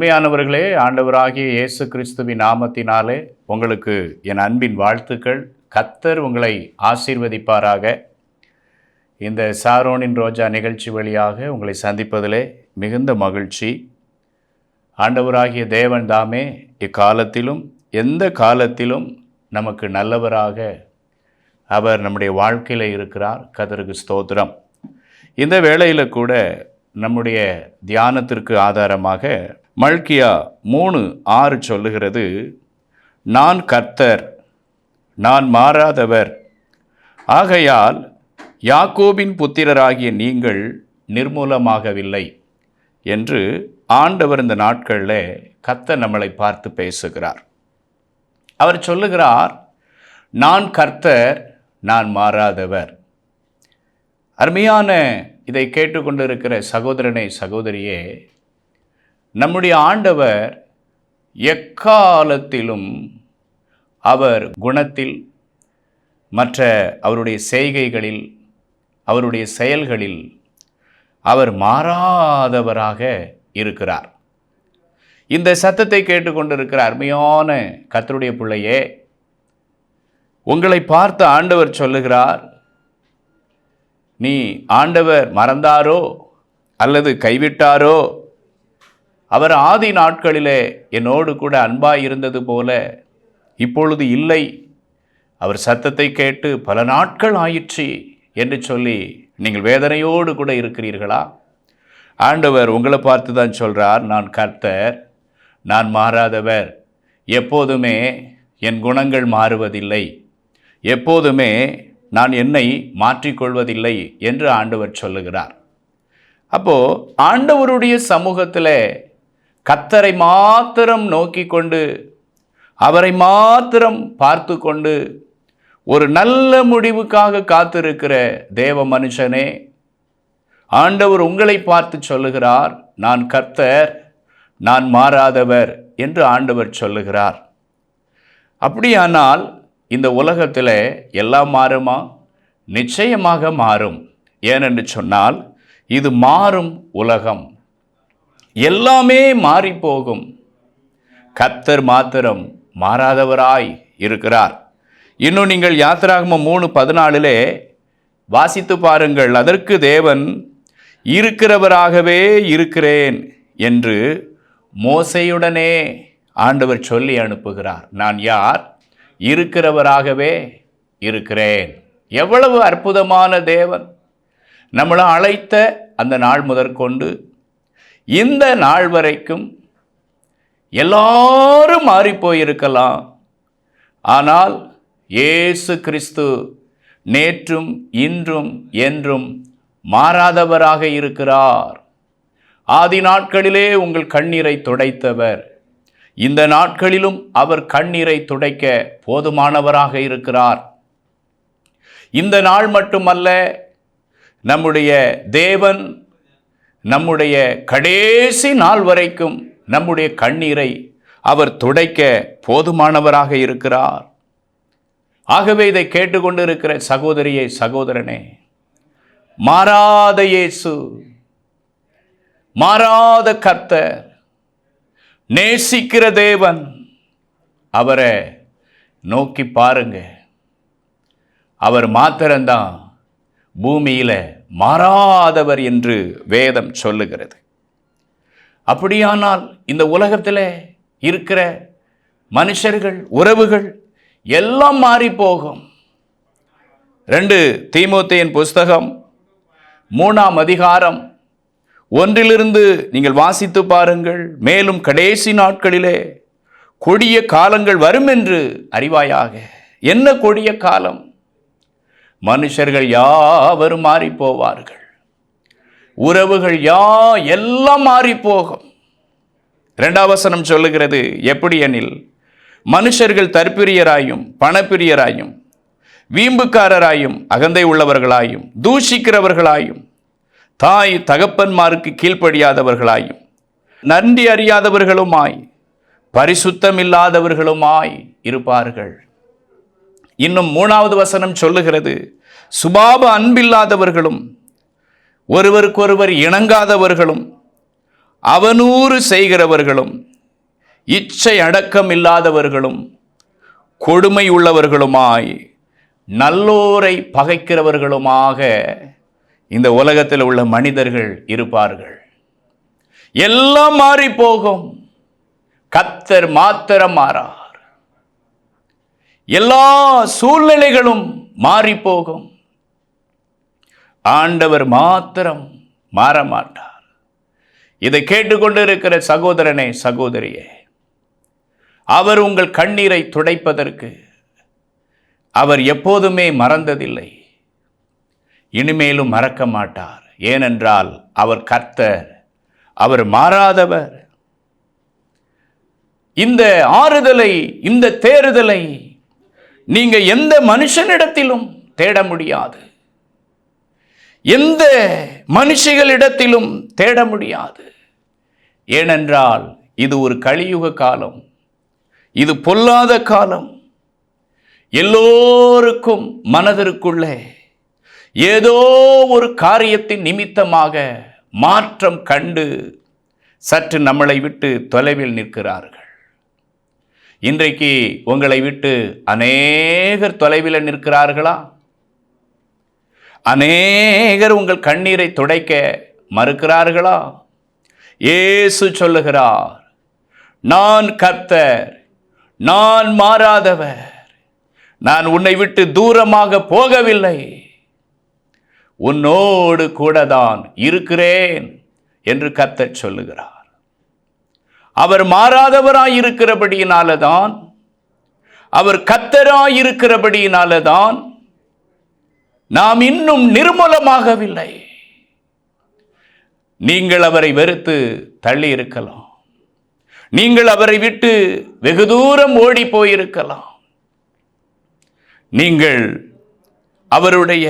அருமையானவர்களே ஆண்டவராகிய இயேசு கிறிஸ்துவின் நாமத்தினாலே உங்களுக்கு என் அன்பின் வாழ்த்துக்கள். கத்தர் உங்களை ஆசீர்வதிப்பாராக. இந்த சாரோனின் ரோஜா நிகழ்ச்சி வழியாக உங்களை சந்திப்பதிலே மிகுந்த மகிழ்ச்சி. ஆண்டவராகிய தேவன் தாமே இக்காலத்திலும் எந்த காலத்திலும் நமக்கு நல்லவராக அவர் நம்முடைய வாழ்க்கையில் இருக்கிறார். கதருக்கு ஸ்தோத்திரம். இந்த வேளையில் கூட நம்முடைய தியானத்திற்கு ஆதாரமாக மல்கியா மூணு ஆறு சொல்லுகிறது நான் கர்த்தர் நான் மாறாதவர். ஆகையால் யாக்கோபின் புத்திரராகிய நீங்கள் நிர்மூலமாகவில்லை என்று ஆண்டவர் இந்த நாட்களில் கர்த்தர் நம்மளை பார்த்து பேசுகிறார். அவர் சொல்லுகிறார் நான் கர்த்தர் நான் மாறாதவர். அருமையான இதை கேட்டுக்கொண்டிருக்கிற சகோதரனே சகோதரியே நம்முடைய ஆண்டவர் எக்காலத்திலும் அவர் குணத்தில் மற்ற அவருடைய செய்கைகளில் அவருடைய செயல்களில் அவர் மாறாதவராக இருக்கிறார். இந்த சத்தத்தை கேட்டுக்கொண்டிருக்கிற அருமையான கத்தருடைய பிள்ளையே உங்களை பார்த்து ஆண்டவர் சொல்லுகிறார் நீ ஆண்டவர் மறந்தாரோ அல்லது கைவிட்டாரோ? அவர் ஆதி நாட்களிலே என்னோடு கூட அன்பாய் இருந்தது போல இப்பொழுது இல்லை. அவர் சத்தத்தை கேட்டு பல நாட்கள் ஆயிற்று என்று சொல்லி நீங்கள் வேதனையோடு கூட இருக்கிறீர்களா? ஆண்டவர் உங்களை பார்த்து தான் சொல்கிறார் நான் கர்த்தர் நான் மாறாதவர் எப்போதுமே என் குணங்கள் மாறுவதில்லை எப்போதுமே நான் என்னை மாற்றிக்கொள்வதில்லை என்று ஆண்டவர் சொல்லுகிறார். அப்போது ஆண்டவருடைய சமூகத்தில் கத்தரை மாத்திரம் நோக்கி கொண்டு அவரை மாத்திரம் பார்த்து கொண்டு ஒரு நல்ல முடிவுக்காக காத்திருக்கிற தேவ மனுஷனே ஆண்டவர் உங்களை பார்த்து சொல்லுகிறார் நான் கர்த்தர் நான் மாறாதவர் என்று ஆண்டவர் சொல்லுகிறார். அப்படியானால் இந்த உலகத்தில் எல்லாம் மாறுமா? நிச்சயமாக மாறும். ஏனென்று சொன்னால் இது மாறும் உலகம். எல்லாமே மாறி போகும் கத்தர் மாத்திரம் மாறாதவராய் இருக்கிறார். இன்னும் நீங்கள் யாத்திராகம மூணு பதினாலிலே வாசித்து பாருங்கள். அதற்கு தேவன் இருக்கிறவராகவே இருக்கிறேன் என்று மோசையுடனே ஆண்டவர் சொல்லி அனுப்புகிறார். நான் யார்? இருக்கிறவராகவே இருக்கிறேன். எவ்வளவு அற்புதமான தேவன். நம்மளை அழைத்த அந்த நாள் முதற்கொண்டு இந்த நாள் வரைக்கும் எல்லாரும் மாறிப்போயிருக்கலாம். ஆனால் இயேசு கிறிஸ்து நேற்றும் இன்றும் என்றும் மாறாதவராக இருக்கிறார். ஆதி நாட்களிலே உங்கள் கண்ணீரை துடைத்தவர். இந்த நாட்களிலும் அவர் கண்ணீரை துடைக்க போதுமானவராக இருக்கிறார். இந்த நாள் மட்டுமல்ல நம்முடைய தேவன் நம்முடைய கடைசி நாள் வரைக்கும் நம்முடைய கண்ணீரை அவர் துடைக்க போதுமானவராக இருக்கிறார். ஆகவே இதை கேட்டுக்கொண்டிருக்கிற சகோதரியே சகோதரனே மாறாத இயேசு மாறாத கர்த்தர் நேசிக்கிற தேவன் அவரை நோக்கி பாருங்க. அவர் மாத்திரம்தான் பூமியில் மாறாதவர் என்று வேதம் சொல்லுகிறது. அப்படியானால் இந்த உலகத்தில் இருக்கிற மனுஷர்கள் உறவுகள் எல்லாம் மாறி போகும் ரெண்டு தீமோத்தையின் புஸ்தகம் மூணாம் அதிகாரம் ஒன்றிலிருந்து நீங்கள் வாசித்து பாருங்கள். மேலும் கடைசி நாட்களிலே கொடிய காலங்கள் வரும் என்று அறிவாயாக. என்ன கொடிய காலம்? மனுஷர்கள் யாவரும் மாறி போவார்கள் உறவுகள் யா எல்லாம் மாறி போகும் இரண்டாம் வசனம் சொல்லுகிறது எப்படி எனில் மனுஷர்கள் தற்பிரியராயும் பணப்பிரியராயும் வீம்புக்காரராயும் அகந்தை உள்ளவர்களாயும் தூஷிக்கிறவர்களாயும் தாய் தகப்பன்மாருக்கு கீழ்ப்படியாதவர்களாயும் நன்றி அறியாதவர்களுமாய் பரிசுத்தமில்லாதவர்களுமாய் இருப்பார்கள். இன்னும் மூணாவது வசனம் சொல்லுகிறது. சுபாப அன்பில்லாதவர்களும் ஒருவருக்கொருவர் இணங்காதவர்களும் அவனூறு செய்கிறவர்களும் இச்சை அடக்கம் இல்லாதவர்களும் கொடுமை உள்ளவர்களுமாய் நல்லோரை பகைக்கிறவர்களுமாக இந்த உலகத்தில் உள்ள மனிதர்கள் இருப்பார்கள். எல்லாம் மாறி போகும் கத்தர் மாத்திரம் மாறா எல்லா சூழ்நிலைகளும் மாறி போகும் ஆண்டவர் மாத்திரம் மாற மாட்டார் இதை கேட்டுக்கொண்டு இருக்கிற சகோதரனே சகோதரியே அவர் உங்கள் கண்ணீரை துடைப்பதற்கு அவர் எப்போதுமே மறந்ததில்லை. இனிமேலும் மறக்க மாட்டார். ஏனென்றால் அவர் கர்த்தர் அவர் மாறாதவர். இந்த ஆறுதலை இந்த தேறுதலை நீங்கள் எந்த மனுஷனிடத்திலும் தேட முடியாது. எந்த மனுஷிகளிடத்திலும் தேட முடியாது. ஏனென்றால் இது ஒரு கலியுக காலம். இது பொல்லாத காலம். எல்லோருக்கும் மனதிற்குள்ளே ஏதோ ஒரு காரியத்தின் நிமித்தமாக மாற்றம் கண்டு சற்று நம்மளை விட்டு தொலைவில் நிற்கிறார்கள். இன்றைக்கு உங்களை விட்டு அநேகர் தொலைவில் நிற்கிறார்களா? அநேகர் உங்கள் கண்ணீரை துடைக்க மறுக்கிறார்களா? இயேசு சொல்லுகிறார் நான் கர்த்தர் நான் மாறாதவர். நான் உன்னை விட்டு தூரமாக போகவில்லை. உன்னோடு கூட தான் இருக்கிறேன் என்று கர்த்தர் சொல்லுகிறார். அவர் மாறாதவராயிருக்கிறபடியினால தான் அவர் கத்தராயிருக்கிறபடியினால தான் நாம் இன்னும் நிர்மூலமாகவில்லை. நீங்கள் அவரை வெறுத்து தள்ளி இருக்கலாம் நீங்கள் அவரை விட்டு வெகு தூரம் ஓடி போயிருக்கலாம் நீங்கள் அவருடைய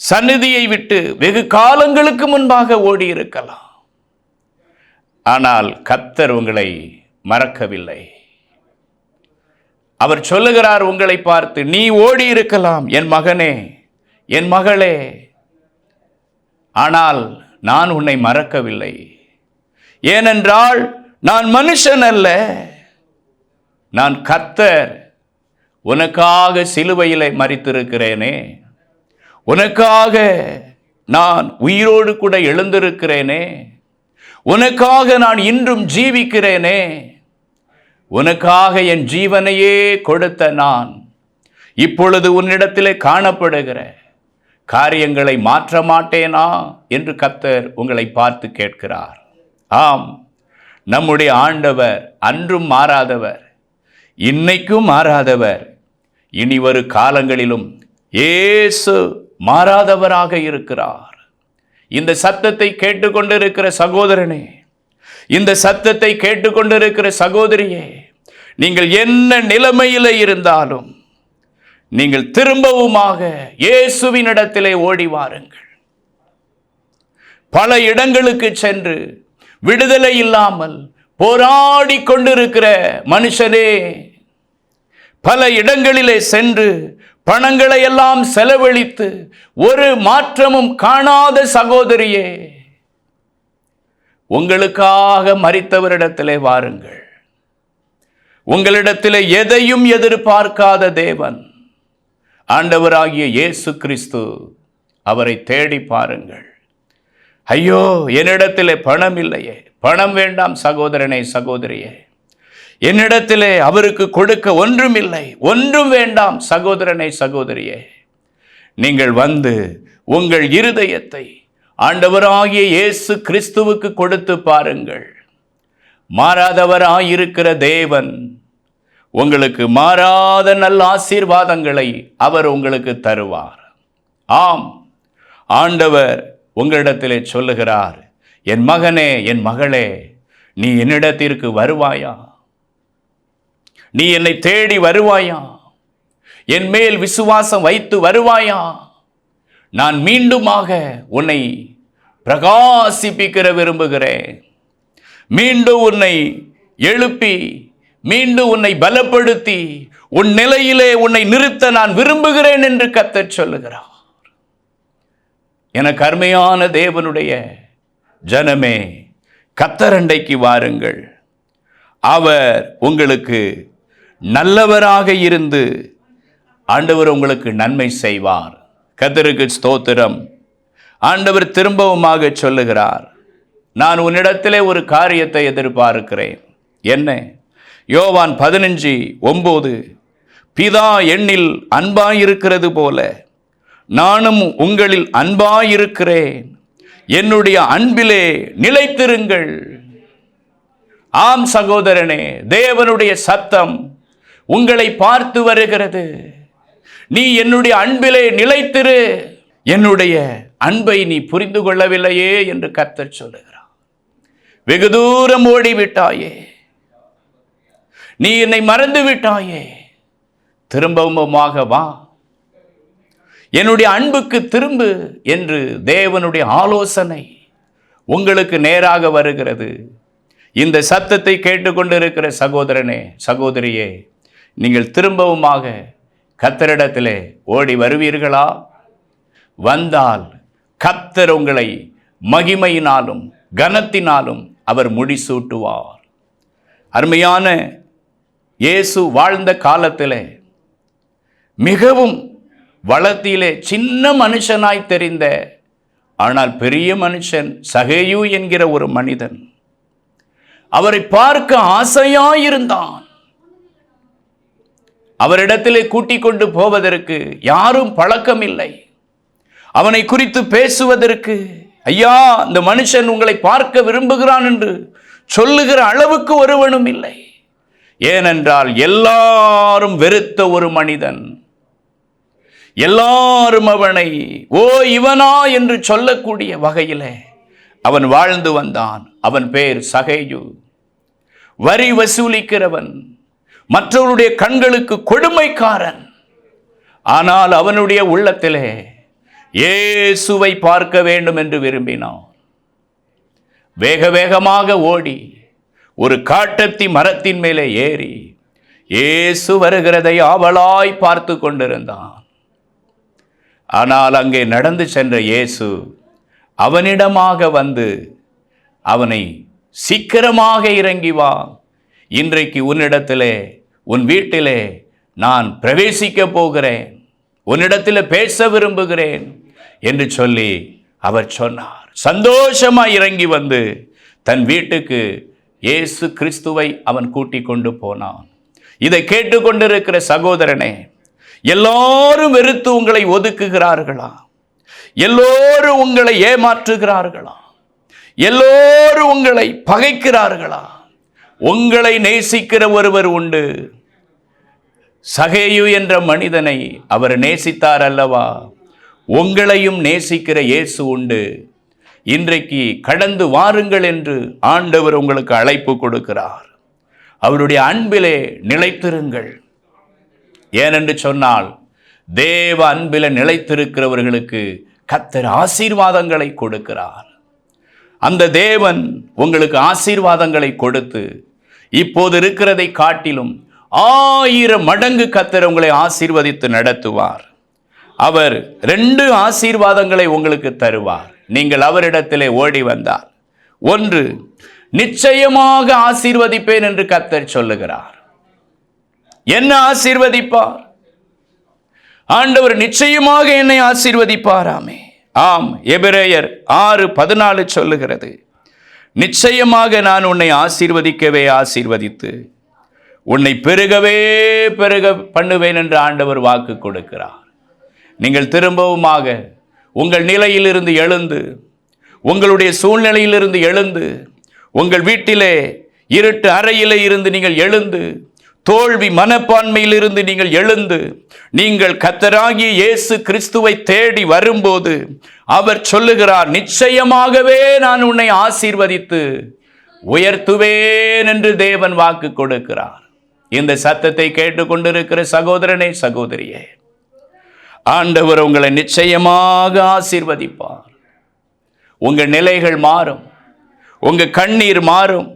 சந்நிதியை விட்டு வெகு காலங்களுக்கு முன்பாக ஓடி இருக்கலாம் ஆனால் கத்தர் உங்களை மறக்கவில்லை. அவர் சொல்லுகிறார் உங்களை பார்த்து நீ ஓடி இருக்கலாம் என் மகனே என் மகளே. ஆனால் நான் உன்னை மறக்கவில்லை. ஏனென்றால் நான் மனுஷன் அல்ல. நான் கத்தர் உனக்காக சிலுவையிலே மறித்திருக்கிறேனே உனக்காக நான் உயிரோடு கூட எழுந்திருக்கிறேனே. உனக்காக நான் இன்றும் ஜீவிக்கிறேனே. உனக்காக என் ஜீவனையே கொடுத்த நான் இப்பொழுது உன்னிடத்திலே காணப்படுகிற காரியங்களை மாற்ற மாட்டேனா? என்று கத்தர் உங்களை பார்த்து கேட்கிறார். ஆம் நம்முடைய ஆண்டவர் அன்றும் மாறாதவர் இன்னைக்கும் மாறாதவர் இனி வரும் காலங்களிலும் ஏசு மாறாதவராக இருக்கிறார். இந்த சத்தத்தை கேட்டுக்கொண்டிருக்கிற சகோதரனே இந்த சத்தத்தை கேட்டுக்கொண்டிருக்கிற சகோதரியே நீங்கள் என்ன நிலைமையில் இருந்தாலும் நீங்கள் திரும்பவுமாக இயேசுவினிடத்திலே ஓடி வாருங்கள். பல இடங்களுக்கு சென்று விடுதலை இல்லாமல் போராடி கொண்டிருக்கிற மனுஷனே பல இடங்களிலே சென்று பணங்களை எல்லாம் செலவழித்து ஒரு மாற்றமும் காணாத சகோதரியே உங்களுக்காக மறித்தவரிடத்திலே வாருங்கள். உங்களிடத்தில் எதையும் எதிர்பார்க்காத தேவன் ஆண்டவராகிய இயேசு கிறிஸ்து அவரை தேடி பாருங்கள். ஐயோ என்னிடத்தில் பணம் இல்லையே பணம் வேண்டாம் சகோதரனே சகோதரியே. என்னிடத்திலே அவருக்கு கொடுக்க ஒன்றும் இல்லை ஒன்றும் வேண்டாம் சகோதரனே சகோதரியே. நீங்கள் வந்து உங்கள் இருதயத்தை ஆண்டவராகிய இயேசு கிறிஸ்துவுக்கு கொடுத்து பாருங்கள். மாறாதவராயிருக்கிற தேவன் உங்களுக்கு மாறாத நல்ல ஆசீர்வாதங்களை அவர் உங்களுக்கு தருவார். ஆம் ஆண்டவர் உங்களிடத்திலே சொல்லுகிறார் என் மகனே என் மகளே நீ என்னிடத்திற்கு வருவாயா? நீ என்னை தேடி வருவாயா? என் மேல் விசுவாசம் வைத்து வருவாயா? நான் மீண்டுமாக உன்னை பிரகாசிப்பிக்கிற விரும்புகிறேன். மீண்டும் உன்னை எழுப்பி மீண்டும் உன்னை பலப்படுத்தி உன் நிலையிலே உன்னை நிறுத்த நான் விரும்புகிறேன் என்று கத்தச் சொல்லுகிறார். எனக்கு அருமையான தேவனுடைய ஜனமே கத்தரண்டைக்கு வாருங்கள். அவர் உங்களுக்கு நல்லவராக இருந்து ஆண்டவர் உங்களுக்கு நன்மை செய்வார். கத்தருக்கு ஸ்தோத்திரம். ஆண்டவர் திரும்பவுமாக சொல்லுகிறார் நான் உன்னிடத்திலே ஒரு காரியத்தை எதிர்பார்க்கிறேன். என்ன? யோவான் பதினஞ்சு ஒம்பது. பிதா எண்ணில் அன்பாயிருக்கிறது போல நானும் உங்களில் அன்பாயிருக்கிறேன். என்னுடைய அன்பிலே நிலைத்திருங்கள். ஆம் சகோதரனே தேவனுடைய சத்தம் உங்களை பார்த்து வருகிறது. நீ என்னுடைய அன்பிலே நிலைத்திரு. என்னுடைய அன்பை நீ புரிந்து கொள்ளவில்லையே என்று கர்த்தர் சொல்லுகிறார். வெகு தூரம் ஓடிவிட்டாயே. நீ என்னை மறந்து விட்டாயே திரும்பவுமாக வா. என்னுடைய அன்புக்கு திரும்பு என்று தேவனுடைய ஆலோசனை உங்களுக்கு நேராக வருகிறது. இந்த சத்தத்தை கேட்டுக்கொண்டிருக்கிற சகோதரனே சகோதரியே நீங்கள் திரும்பவுமாக கத்தரிடத்திலே ஓடி வருவீர்களா? வந்தால் கத்தர் உங்களை மகிமையினாலும் கனத்தினாலும் அவர் முடிசூட்டுவார் அருமையான இயேசு வாழ்ந்த காலத்தில் மிகவும் வளத்திலே சின்ன மனுஷனாய் தெரிந்த ஆனால் பெரிய மனுஷன் சகையு என்கிற ஒரு மனிதன். அவரை பார்க்க ஆசையாயிருந்தான். அவரிடத்திலே கூட்டிக் கொண்டு போவதற்கு யாரும் பழக்கம் இல்லை அவனை குறித்து பேசுவதற்கு ஐயா இந்த மனுஷன் உங்களை பார்க்க விரும்புகிறான் என்று சொல்லுகிற அளவுக்கு ஒருவனும் இல்லை. ஏனென்றால் எல்லாரும் வெறுத்த ஒரு மனிதன். எல்லாரும் அவனை ஓ இவனா என்று சொல்லக்கூடிய வகையிலே அவன் வாழ்ந்து வந்தான். அவன் பேர் சகையு. வரி வசூலிக்கிறவன். மற்றவருடைய கண்களுக்கு கொடுமைக்காரன். ஆனால் அவனுடைய உள்ளத்திலே இயேசுவை பார்க்க வேண்டும் என்று விரும்பினான். வேக வேகமாக ஓடி ஒரு காட்டத்தி மரத்தின் மேலே ஏறி இயேசு வருகிறதை ஆவலாய் பார்த்து கொண்டிருந்தான். ஆனால் அங்கே நடந்து சென்ற இயேசு அவனிடமாக வந்து அவனை சீக்கிரமாக இறங்கி வா இன்றைக்கு உன்னிடத்திலே உன் வீட்டிலே நான் பிரவேசிக்க போகிறேன். உன்னிடத்தில் பேச விரும்புகிறேன் என்று சொல்லி அவர் சொன்னார். சந்தோஷமா இறங்கி வந்து தன் வீட்டுக்கு இயேசு கிறிஸ்துவை அவன் கூட்டி கொண்டு போனான். இதை கேட்டுக்கொண்டிருக்கிற சகோதரனே எல்லோரும் வெறுத்து உங்களை ஒதுக்குகிறார்களா? எல்லோரும் உங்களை ஏமாற்றுகிறார்களா? எல்லோரும் உங்களை பகைக்கிறார்களா? உங்களை நேசிக்கிற ஒருவர் உண்டு. சகேயு என்ற மனிதனை அவர் நேசித்தார் அல்லவா? உங்களையும் நேசிக்கிற இயேசு உண்டு. இன்றைக்கு கடந்து வாருங்கள் என்று ஆண்டவர் உங்களுக்கு அழைப்பு கொடுக்கிறார். அவருடைய அன்பிலே நிலைத்திருங்கள். ஏனென்று சொன்னால் தேவ அன்பில நிலைத்திருக்கிறவர்களுக்கு கத்தர் ஆசீர்வாதங்களை கொடுக்கிறார். அந்த தேவன் உங்களுக்கு ஆசீர்வாதங்களை கொடுத்து இப்போது இருக்கிறதை காட்டிலும் ஆயிரம் மடங்கு கத்தர் உங்களை ஆசீர்வதித்து நடத்துவார். அவர் ரெண்டு ஆசீர்வாதங்களை உங்களுக்கு தருவார். நீங்கள் அவரிடத்திலே ஓடி வந்தார் ஒன்று நிச்சயமாக ஆசீர்வதிப்பேன் என்று கத்தர் சொல்லுகிறார். என்ன ஆசீர்வதிப்பார்? ஆண்டவர் நிச்சயமாக என்னை ஆசீர்வதிப்பாராமே. ஆம் எபிரேயர் ஆறு பதினாலு சொல்லுகிறது. நிச்சயமாக நான் உன்னை ஆசீர்வதிக்கவே ஆசீர்வதித்து உன்னை பெருகவே பெருக பண்ணுவேன் என்று ஆண்டவர் வாக்கு கொடுக்கிறார். நீங்கள் திரும்பவுமாக உங்கள் நிலையிலிருந்து எழுந்து உங்களுடைய சூழ்நிலையிலிருந்து எழுந்து உங்கள் வீட்டிலே இருட்டு அறையிலே இருந்து நீங்கள் எழுந்து தோல்வி மனப்பான்மையிலிருந்து நீங்கள் எழுந்து நீங்கள் கத்தராகிய இயேசு கிறிஸ்துவை தேடி வரும்போது அவர் சொல்லுகிறார் நிச்சயமாகவே நான் உன்னை ஆசீர்வதித்து உயர்த்துவேன் என்று தேவன் வாக்கு கொடுக்கிறார். இந்த சத்தத்தை கேட்டுக்கொண்டிருக்கிற சகோதரனே சகோதரியே ஆண்டவர் உங்களை நிச்சயமாக ஆசீர்வதிப்பார். உங்கள் நிலைகள் மாறும் உங்கள் கண்ணீர் மாறும்.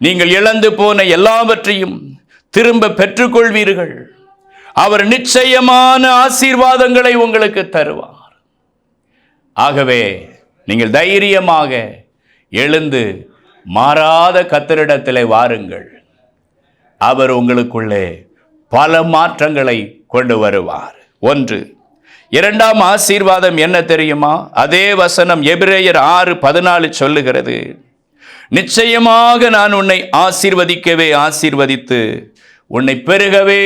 நீங்கள் இழந்து போன எல்லாவற்றையும் திரும்ப பெற்றுக்கொள்வீர்கள். அவர் நிச்சயமான ஆசீர்வாதங்களை உங்களுக்கு தருவார். ஆகவே நீங்கள் தைரியமாக எழுந்து மாறாத கத்தரிடத்தில் வாருங்கள். அவர் உங்களுக்குள்ளே பல மாற்றங்களை கொண்டு வருவார். ஒன்று இரண்டாம் ஆசீர்வாதம் என்ன தெரியுமா? அதே வசனம் எபிரேயர் ஆறு பதினாலு சொல்லுகிறது. நிச்சயமாக நான் உன்னை ஆசீர்வதிக்கவே ஆசீர்வதித்து உன்னை பெருகவே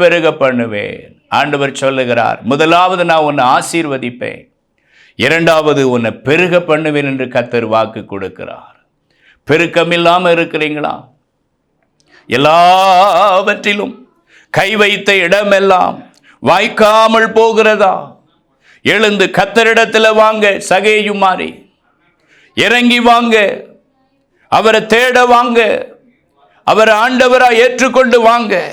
பெருக பண்ணுவேன். ஆண்டவர் சொல்லுகிறார் முதலாவது நான் உன்னை ஆசீர்வதிப்பேன். இரண்டாவது உன்னை பெருக பண்ணுவேன் என்று கத்தர் வாக்கு கொடுக்கிறார். பெருக்கம் இல்லாமல் இருக்கிறீங்களா? எல்லாவற்றிலும் கை வைத்த இடமெல்லாம் வாய்க்காமல் போகிறதா? எழுந்து கத்தரிடத்தில் வாங்க சகையுமாறி இறங்கி வாங்க அவரை தேட வாங்க. அவர் ஆண்டவராக ஏற்றுக்கொண்டு வாங்க.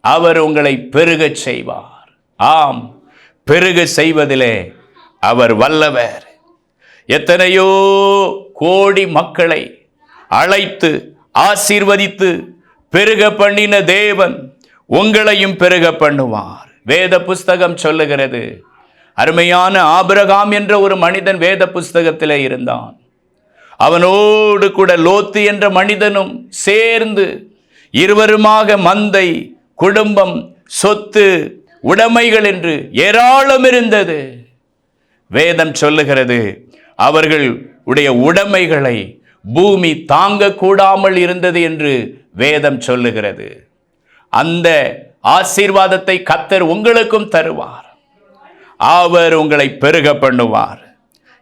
அவர் உங்களை பெருக செய்வார். ஆம் பெருக செய்வதிலே அவர் வல்லவர். எத்தனையோ கோடி மக்களை அழைத்து ஆசீர்வதித்து பெருக பண்ணின தேவன் உங்களையும் பெருக பண்ணுவார். வேத புஸ்தகம் சொல்லுகிறது அருமையான ஆபிரகாம் என்ற ஒரு மனிதன் வேத புஸ்தகத்திலே இருந்தான். அவனோடு கூட லோத்து என்ற மனிதனும் சேர்ந்து இருவருமாக மந்தை குடும்பம் சொத்து உடைமைகள் என்று ஏராளம் இருந்தது. வேதம் சொல்லுகிறது அவர்கள் உடைய உடைமைகளை பூமி தாங்கக்கூடாமல் இருந்தது என்று வேதம் சொல்லுகிறது. அந்த ஆசீர்வாதத்தை கத்தர் உங்களுக்கும் தருவார். அவர் உங்களை பெருக பண்ணுவார்.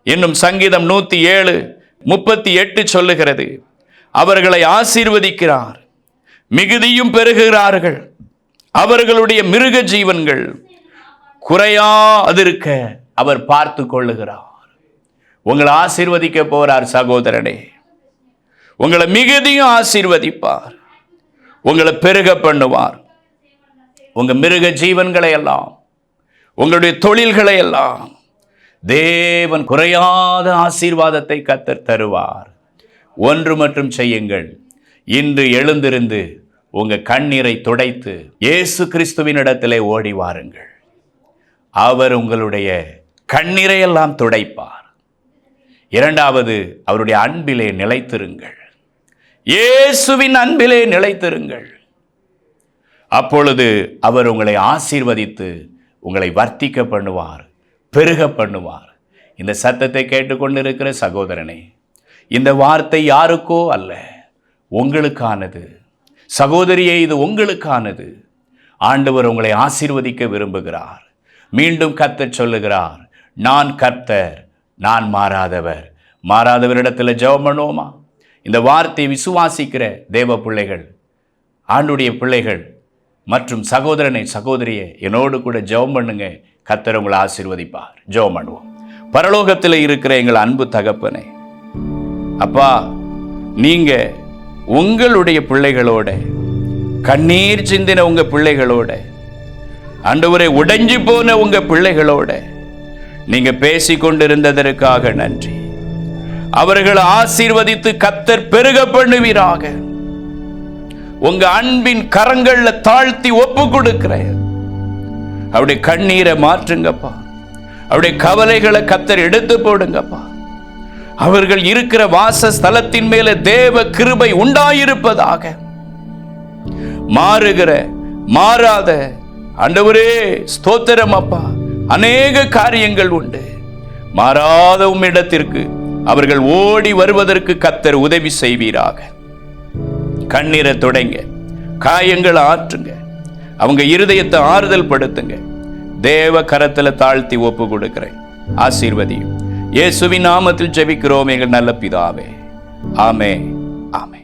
இன்னும் சங்கீதம் நூற்றி ஏழு முப்பத்தி எட்டு சொல்லுகிறது அவர்களை ஆசீர்வதிக்கிறார் மிகுதியும் பெறுகிறார்கள் அவர்களுடைய மிருக ஜீவன்கள் குறையாதிருக்க அவர் பார்த்து கொள்ளுகிறார். உங்களை ஆசீர்வதிக்க போறார் சகோதரனே. உங்களை மிகுதியும் ஆசீர்வதிப்பார். உங்களை பெருக பண்ணுவார். உங்கள் மிருக ஜீவன்களை எல்லாம் உங்களுடைய தொழில்களை எல்லாம் தேவன் குறையாத ஆசீர்வாதத்தை கத்தர் தருவார். ஒன்று மட்டும் செய்யுங்கள். இன்று எழுந்திருந்து உங்கள் கண்ணீரை துடைத்து இயேசு கிறிஸ்துவினிடத்திலே ஓடி வாருங்கள். அவர் உங்களுடைய கண்ணீரையெல்லாம் துடைப்பார். இரண்டாவது அவருடைய அன்பிலே நிலைத்திருங்கள். இயேசுவின் அன்பிலே நிலைத்திருங்கள். அப்பொழுது அவர் உங்களை ஆசீர்வதித்து உங்களை வர்த்திக்க பண்ணுவார். பெருக பண்ணுவார். இந்த சத்தத்தை கேட்டுக்கொண்டிருக்கிற சகோதரனே இந்த வார்த்தை யாருக்கோ அல்ல உங்களுக்கானது. சகோதரியே இது உங்களுக்கானது. ஆண்டவர் உங்களை ஆசீர்வதிக்க விரும்புகிறார். மீண்டும் கர்த்தர் சொல்லுகிறார் நான் கர்த்தர் நான் மாறாதவர். மாறாதவரிடத்தில் ஜெபம் பண்ணுவோமா? இந்த வார்த்தையை விசுவாசிக்கிற தேவ பிள்ளைகள் ஆண்டுடைய பிள்ளைகள் மற்றும் சகோதரனை சகோதரியை என்னோடு கூட ஜெபம் பண்ணுங்கள் கத்தர் உங்களை ஆசீர்வதிப்பார். ஜோ பண்ணுவோம் பரலோகத்தில் இருக்கிற எங்கள் அன்பு தகப்பனே அப்பா நீங்க உங்களுடைய பிள்ளைகளோட கண்ணீர் சிந்தின உங்க பிள்ளைகளோட ஆண்டவரை உடைஞ்சு போன உங்க பிள்ளைகளோட நீங்க பேசி கொண்டிருந்ததற்காக நன்றி. அவர்களை ஆசீர்வதித்து கத்தர் பெருக பண்ணுவீராக. உங்க அன்பின் கரங்கள்ல தாழ்த்தி ஒப்பு கொடுக்கிறேன். அவருடைய கண்ணீரை மாற்றுங்கப்பா. அவருடைய கவலைகளை கத்தர் எடுத்து போடுங்கப்பா. அவர்கள் இருக்கிற வாசஸ்தலத்தின் மேல தேவ கிருபை உண்டாயிருப்பதாக. மாறுகிற மாறாத அண்டவரே ஸ்தோத்திரம் அப்பா. அநேக காரியங்கள் உண்டு. மாறாத உம்மிடத்திற்கு அவர்கள் ஓடி வருவதற்கு கத்தர் உதவி செய்வீராக. கண்ணீரை தொடங்க காயங்களை ஆற்றுங்க. அவங்க இருதயத்தை ஆறுதல் படுத்துங்க. தேவ கரத்துல தாழ்த்தி ஒப்பு கொடுக்கிறேன். ஆசீர்வதியும். இயேசுவின் நாமத்தில் ஜெபிக்கிறோம் எங்கள் நல்ல பிதாவே. ஆமே ஆமே